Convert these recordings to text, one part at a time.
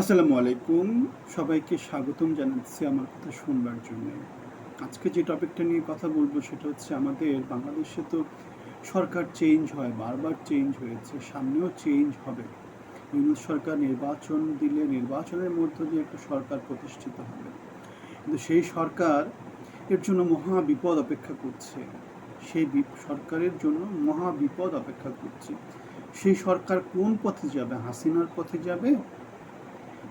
আসসালামু আলাইকুম। সবাইকে স্বাগতম জানাচ্ছি আমার কথা শুনবার জন্য। আজকে যে টপিকটা নিয়ে কথা বলব সেটা হচ্ছে আমাদের বাংলাদেশে তো সরকার চেঞ্জ হয়, বারবার চেঞ্জ হয়েছে, সামনেও চেঞ্জ হবে। ইউনুস সরকার নির্বাচন দিলে নির্বাচনের মধ্য দিয়ে একটা সরকার প্রতিষ্ঠিত হবে। কিন্তু সেই সরকার এর জন্য মহা বিপদ অপেক্ষা করছে। সেই সরকারের জন্য মহা বিপদ অপেক্ষা করছে। সেই সরকার কোন পথে যাবে? হাসিনার পথে যাবে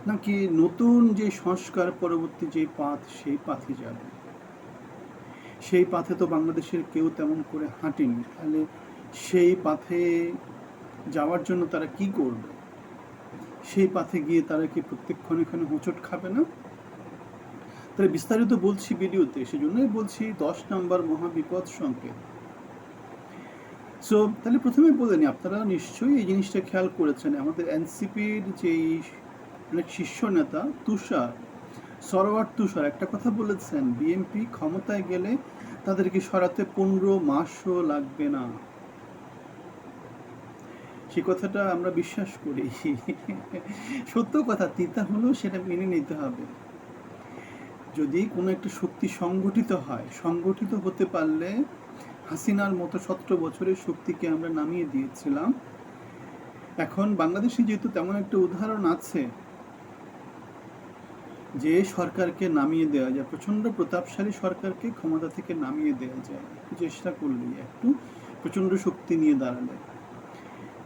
নাকি নতুন যে সংস্কার পরবর্তী যে পাথ, সেই পাথে যাবে? সেই পাথে তো বাংলাদেশের কেউ তেমন করে হাঁটেনি। তাহলে সেই পাথে যাওয়ার জন্য তারা কি করবে? সেই পাথে গিয়ে তারা কি প্রত্যেকক্ষণ এখানে হোঁচট খাবে না? তাহলে বিস্তারিত বলছি ভিডিওতে, সেজন্যই বলছি দশ নম্বর মহাবিপদ সংকেত। সো তাহলে প্রথমে বলে নি, আপনারা নিশ্চয়ই এই জিনিসটা খেয়াল করেছেন, আমাদের এনসিপির যেই অনেক শীর্ষ নেতা তুষার, সরোয়ার তুষার, একটা কথা বলেছেন বিএনপি ক্ষমতায় গেলে তাদেরকে সরাতে পনেরো মাসও লাগবে না। সে কথাটা আমরা বিশ্বাস করি। সত্য কথা, তিতা হলেও সেটা মেনে নিতে হবে। যদি কোনো একটা শক্তি সংগঠিত হয়, সংগঠিত হতে পারলে হাসিনার মতো সতেরো বছরের শক্তিকে আমরা নামিয়ে দিয়েছিলাম। এখন বাংলাদেশে যেহেতু তেমন একটা উদাহরণ আছে যে সরকারকে নামিয়ে দেওয়া যায় প্রচণ্ড প্রতাপশালী সরকারকে ক্ষমতা থেকে নামিয়ে দেওয়া যায়, একটু চেষ্টা করলেই, একটু প্রচণ্ড শক্তি নিয়ে দাঁড়ালে।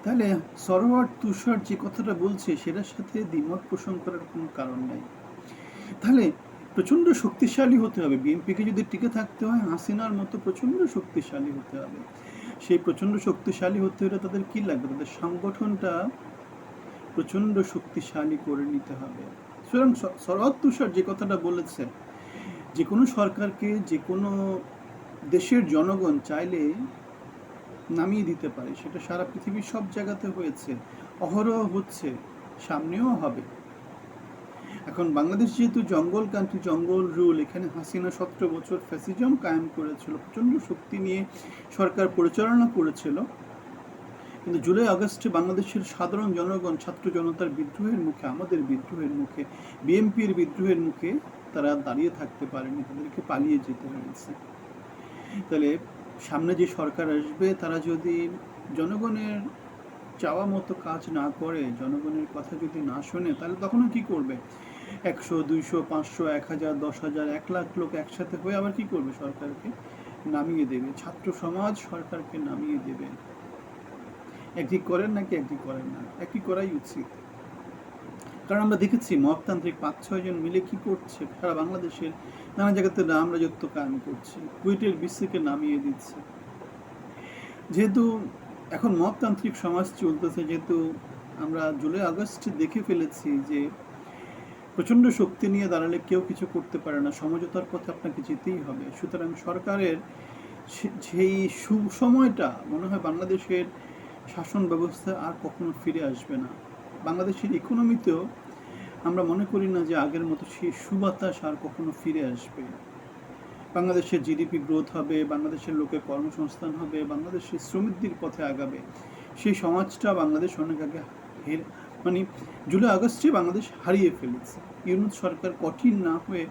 তাহলে সরোয়ার তুষার যে কথাটা বলছে, সেটার সাথে দ্বিমত পোষণ করার কোনো কারণ নাই। তাহলে প্রচণ্ড শক্তিশালী হতে হবে। বিএনপিকে যদি টিকে থাকতে হয়, হাসিনার মতো প্রচণ্ড শক্তিশালী হতে হবে। সেই প্রচণ্ড শক্তিশালী হতে হলে তাদের কি লাগবে? তাদের সংগঠনটা প্রচণ্ড শক্তিশালী করে নিতে হবে। সুতরাং শরৎ তুষার যে কথাটা বলেছে, যে কোনো সরকারকে যে কোনো দেশের জনগণ চাইলে নামিয়ে দিতে পারে, সেটা সারা পৃথিবীর সব জায়গাতে হয়েছে, অহরহ হচ্ছে, সামনেও হবে। এখন বাংলাদেশ যেহেতু জঙ্গল কান্ট্রি জঙ্গল রুল, এখানে হাসিনা সতেরো বছর ফ্যাসিজম কায়েম করেছিল, প্রচণ্ড শক্তি নিয়ে সরকার পরিচালনা করেছিল কিন্তু জুলাই আগস্টে বাংলাদেশের সাধারণ জনগণ ছাত্র জনতার বিদ্রোহের মুখে, আমাদের বিদ্রোহের মুখে, বিএনপির বিদ্রোহের মুখে তারা দাঁড়িয়ে থাকতে পারেনি, তাদেরকে পালিয়ে যেতে হয়েছে। তাহলে সামনে যে সরকার আসবে, তারা যদি জনগণের চাওয়া মতো কাজ না করে, জনগণের কথা যদি না শোনে, তাহলে তখনও কি করবে? একশো, দুইশো, পাঁচশো, এক হাজার, দশ হাজার, এক লাখ লোক একসাথে হয়ে আবার কি করবে সরকারকে? নামিয়ে দেবে। ছাত্র সমাজ সরকারকে নামিয়ে দেবে। একই করেন নাকি একই করেন না? একই করাই উচিত। কারণ আমরা দেখেছি মহতান্ত্রিক পাঁচ, ছয় জন মিলে কি করছে? সারা বাংলাদেশের নানা জায়গাতে রাম রাজত্ব কায়েম করছে। কুয়েটের বিসিকে নামিয়ে দিচ্ছে। যেহেতু এখন মততান্ত্রিক সমাজ চলতেছে, যেহেতু আমরা জুলাই আগস্ট দেখে ফেলেছি যে প্রচণ্ড শক্তি নিয়ে দাঁড়ালে কেউ কিছু করতে পারে না। সমঝোতার পথে আপনাকে যেতেই হবে। সুতরাং সরকারের সেই সুসময়টা মনে হয় বাংলাদেশের শাসন ব্যবস্থা আর কখনো ফিরে আসবে না। বাংলাদেশের ইকোনমিতেও আমরা মনে করি না যে আগের মতো সেই সুবাতাস আর কখনো ফিরে আসবে। বাংলাদেশের জিডিপি গ্রোথ হবে, বাংলাদেশের লোকের কর্মসংস্থান হবে, বাংলাদেশের শ্রমিকদের পথে আগাবে। সেই সমাজটা বাংলাদেশ অনেক আগে হের মানে জুলাই আগস্টে বাংলাদেশ হারিয়ে ফেলেছে। ইউনুস সরকার কঠিন না হয়ে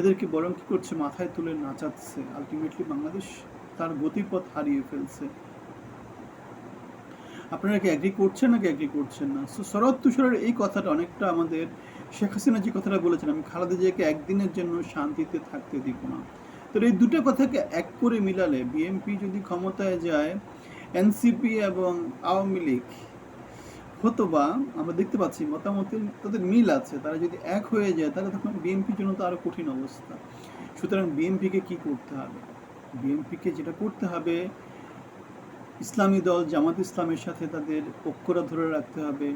এদেরকে বরং কি করছে, মাথায় তুলে নাচাচ্ছে। আলটিমেটলি বাংলাদেশ তার গতিপথ হারিয়ে ফেলছে। আপনারা কি অ্যাগ্রি করছেন নাকি অ্যাগ্রি করছেন না? সো শরৎ তুষারের এই কথাটা অনেকটা আমাদের শেখ হাসিনা যে কথাটা বলেছেন, আমি খালেদা জিয়াকে একদিনের জন্য শান্তিতে থাকতে দিব না। তো এই দুটো কথাকে এক করে মিলালে বিএনপি যদি ক্ষমতায় যায় এনসিপি এবং আওয়ামী লীগ হতো বা আমরা দেখতে পাচ্ছি মতামতে তাদের মিল আছে। তারা যদি এক হয়ে যায়, তাহলে তখন বিএনপির জন্য তো আরও কঠিন অবস্থা। সুতরাং বিএনপিকে কি করতে হবে? বিএনপিকে যেটা করতে হবে ইসলামী দল, জামাত ইসলামের সাথে তাদের ঐক্যরা ধরে রাখতে হবে।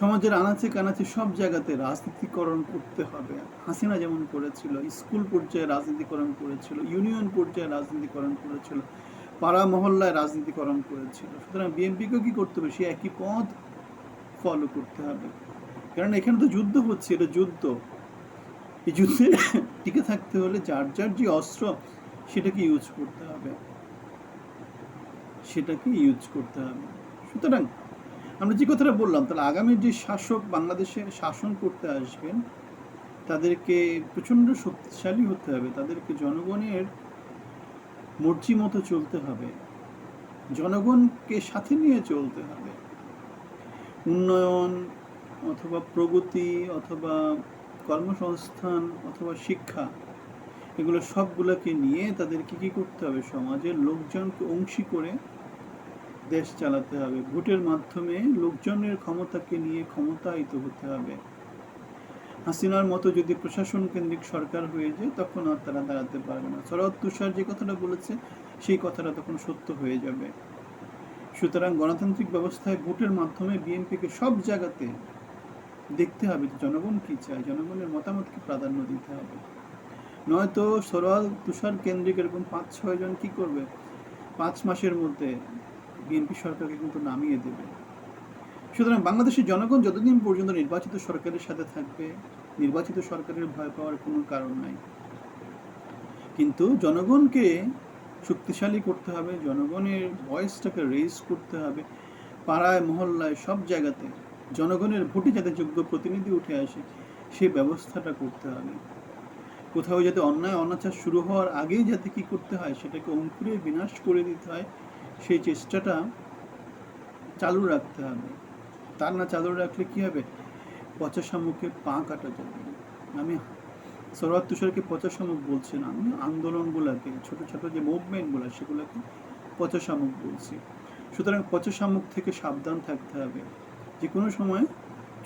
সমাজের আনাচে কানাচে সব জায়গাতে রাজনীতিকরণ করতে হবে। হাসিনা যেমন করেছিল, স্কুল পর্যায়ে রাজনীতিকরণ করেছিল, ইউনিয়ন পর্যায়ে রাজনীতিকরণ করেছিল, পাড়া মহল্লায় রাজনীতিকরণ করেছিল। সুতরাং বিএনপিকেও কী করতে হবে? সে একই পথ ফলো করতে হবে। কারণ এখানে তো যুদ্ধ হচ্ছে, এটা যুদ্ধ। এই যুদ্ধে টিকে থাকতে হলে যার যার যে অস্ত্র, সেটাকে ইউজ করতে হবে। সেটাকে ইউজ করতে হবে। সুতরাং আমরা যে কথাটা বললাম, তাহলে আগামী যে শাসক বাংলাদেশের শাসন করতে আসবেন, তাদেরকে প্রচণ্ড শক্তিশালী হতে হবে। তাদেরকে জনগণের মর্জি মতো চলতে হবে। জনগণকে সাথে নিয়ে চলতে হবে। উন্নয়ন অথবা প্রগতি অথবা কর্মসংস্থান অথবা শিক্ষা, এগুলো সবগুলোকে নিয়ে তাদেরকে কী করতে হবে? সমাজের লোকজনকে অংশী করে দেশ চালাতে হবে। ভোটের মাধ্যমে লোকজনের ক্ষমতাকে নিয়ে ক্ষমতায়িত হতে হবে। হাসিনার মতো যদি প্রশাসন কেন্দ্রিক সরকার হয়ে যায়, তখন আর তারা দাঁড়াতে পারবে না। শরৎ তুষার যে কথাটা বলেছে, সেই কথাটা তখন সত্য হয়ে যাবে। সুতরাং গণতান্ত্রিক ব্যবস্থায় ভোটের মাধ্যমে বিএনপিকে সব জায়গাতে দেখতে হবে জনগণ কি চায়। জনগণের মতামতকে প্রাধান্য দিতে হবে। নয়তো সরল তুষার কেন্দ্রিক এরকম পাঁচ ছয় জন কি করবে? পাঁচ মাসের মধ্যে বিএনপি সরকারকে কিন্তু নামিয়ে দেবে। সুতরাং বাংলাদেশের জনগণ যতদিন পর্যন্ত নির্বাচিত সরকারের সাথে থাকবে, নির্বাচিত সরকারের ভয় পাওয়ার কোনো কারণ নাই। কিন্তু জনগণকে শক্তিশালী করতে হবে, জনগণের ভয়েসটাকে রেজ করতে হবে। পাড়ায়, মহল্লায়, সব জায়গাতে জনগণের ভোটে যাতে যোগ্য প্রতিনিধি উঠে আসে, সেই ব্যবস্থাটা করতে হবে। কোথাও যাতে অন্যায়, অনাচার শুরু হওয়ার আগেই যাতে কি করতে হয়, সেটাকে অঙ্কুরে বিনাশ করে দিতে হয়। সেই চেষ্টাটা চালু রাখতে হবে। তার না চালু রাখলে কি হবে? পচা শামুকের পা কাটা যাবে। আমি সরোয়ার তুষারকে পচা শামুক বলছি না, আমি আন্দোলনগুলোকে, ছোট ছোট যে মুভমেন্টগুলো সেগুলোকে পচা শামুক বলছি। সুতরাং পচা শামুক থেকে সাবধান থাকতে হবে। যে কোনো সময়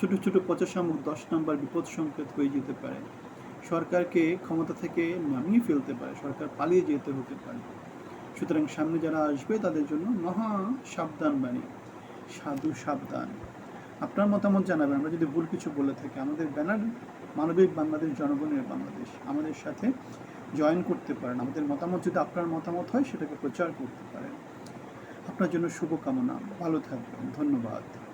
ছোট ছোট পচা শামুক দশ নম্বর বিপদ সংকেত হয়ে যেতে পারে। সরকারকে ক্ষমতা থেকে নামিয়ে ফেলতে পারে, সরকার পালিয়ে যেতে হতে পারে। সুতরাং সামনে যারা আসবে, তাদের জন্য মহা সাবধান বাণী। সাধু সাবধান। আপনার মতামত জানাবেন। আমরা যদি ভুল কিছু বলে থাকি, আমাদের ব্যানার মানবিক বাংলাদেশ, জনগণের বাংলাদেশ। আমাদের সাথে জয়েন করতে পারেন। আমাদের মতামত যদি আপনার মতামত হয়, সেটাকে প্রচার করতে পারেন। আপনার জন্য শুভকামনা। ভালো থাকবেন। ধন্যবাদ।